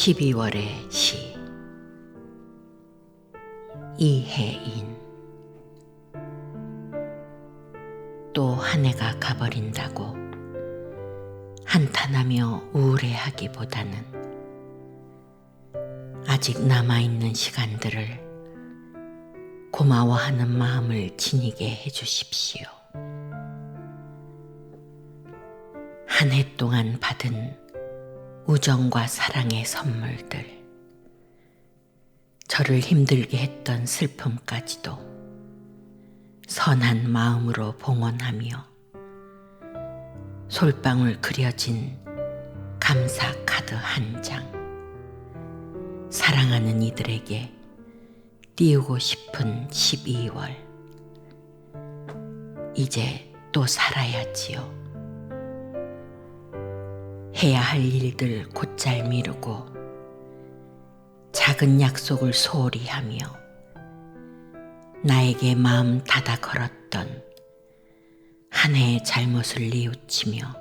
12월의 시 이혜인 또 한 해가 가버린다고 한탄하며 우울해하기보다는 아직 남아있는 시간들을 고마워하는 마음을 지니게 해주십시오. 한 해 동안 받은 우정과 사랑의 선물들, 저를 힘들게 했던 슬픔까지도 선한 마음으로 봉헌하며 솔방울 그려진 감사 카드 한 장, 사랑하는 이들에게 띄우고 싶은 12월. 이제 또 살아야지요. 해야 할 일들 곧잘 미루고 작은 약속을 소홀히 하며 나에게 마음 닫아 걸었던 한 해의 잘못을 뉘우치며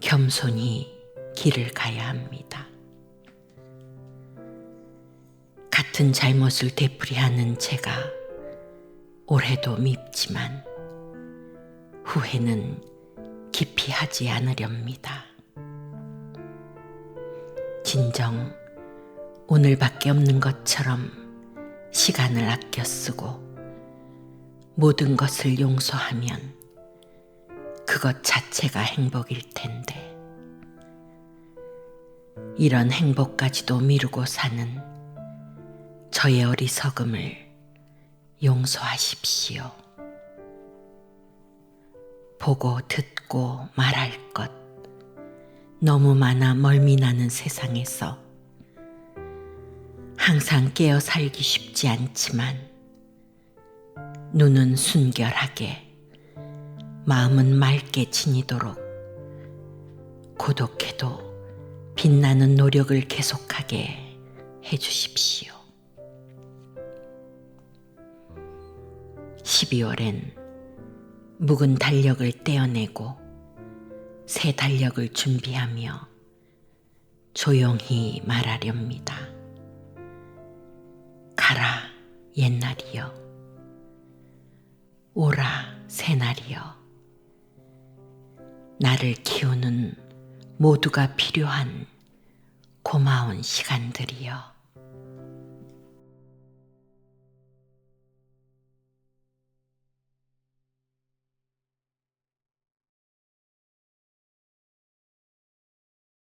겸손히 길을 가야 합니다. 같은 잘못을 되풀이하는 제가 올해도 밉지만 후회는 깊이 하지 않으렵니다. 진정 오늘밖에 없는 것처럼 시간을 아껴 쓰고 모든 것을 용서하면 그것 자체가 행복일 텐데 이런 행복까지도 미루고 사는 저의 어리석음을 용서하십시오. 보고 듣고 말할 것 너무 많아 멀미나는 세상에서 항상 깨어 살기 쉽지 않지만 눈은 순결하게 마음은 맑게 지니도록 고독해도 빛나는 노력을 계속하게 해주십시오. 12월엔 묵은 달력을 떼어내고 새 달력을 준비하며 조용히 말하렵니다. 가라 옛날이여. 오라 새날이여. 나를 키우는 모두가 필요한 고마운 시간들이여